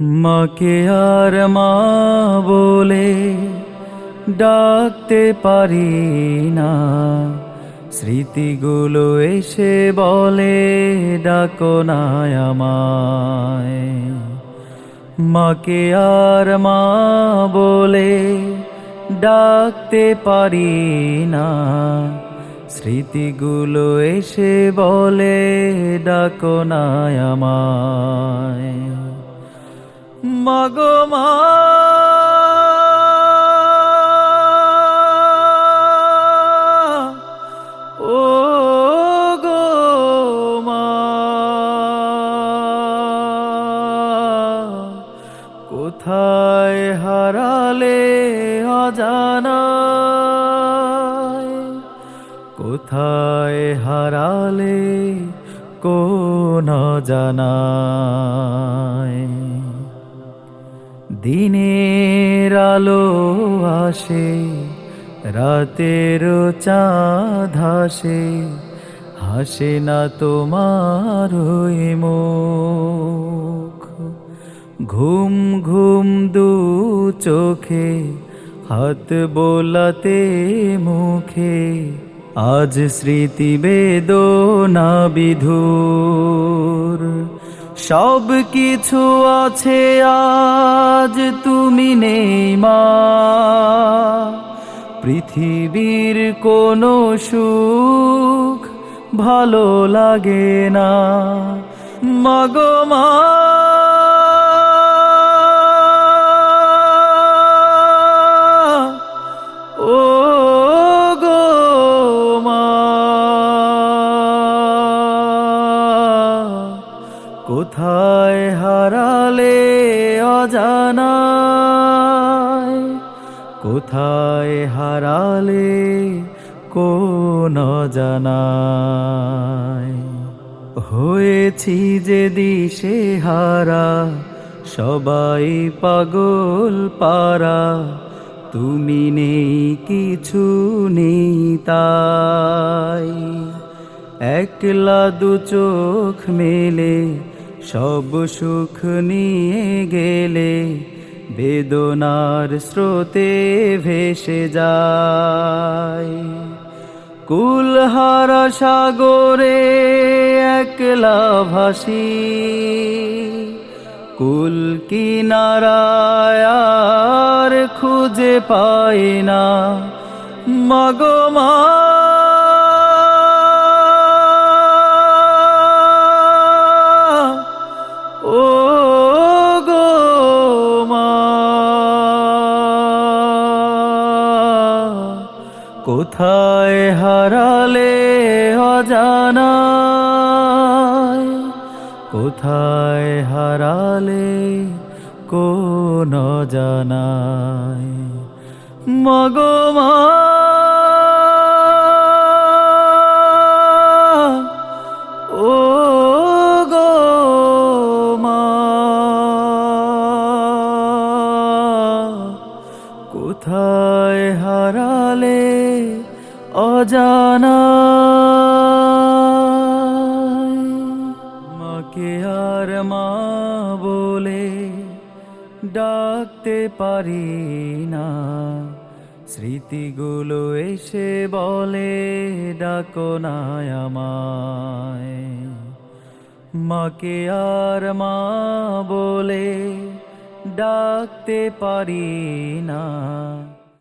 মাকে আর মা বলে ডাকতে পারি না। স্মৃতিগুলো এসে বলে, ডাকো না আমায়। মাকে আর মা বলে, ডাকতে পারি না। স্মৃতিগুলো এসে বলে, ডাকো না আমায়। মাগো মা। কোথায় হারালে অজানায়? কোথায় কোন জানায় দিনের আলো আসে, রাতের চাঁদ হাসে হাসে না তোমার মুখ। ঘুম ঘুম দু চোখে, হাত বোলাতে মুখে, আজ স্মৃতি বেদনা বিধুর। সব কিছু আছে আজ তুমি নেই মা। পৃথিবীর কোনো সুখ ভালো লাগে না। মাগো কোথায় হারালে অজানা? কোথায় হারালে কোন জানায় হয়েছি যে দিশে হারা, সবাই পাগল পারা। তুমি নেই, কিছু নেই তাই। একলা দু চোখ মেলে সব সুখ নিয়ে গেলে বেদনার স্রোতে ভেসে যায়। কুলহারা সাগরে একলা ভাসি, কুল কিনারায় আর খুঁজে পাই না। মাগো কোথায় হারালে অজানায় কোথায় হারালে কোন জানায় মগো মা ও গো মা কোথায় হারালে অজানা। মাকে আর মা বলে ডাকতে পারি না। স্মৃতিগুলো এসে বলে, ডাকো না আমায়। মাকে আর মা বলে, ডাকতে পারি না।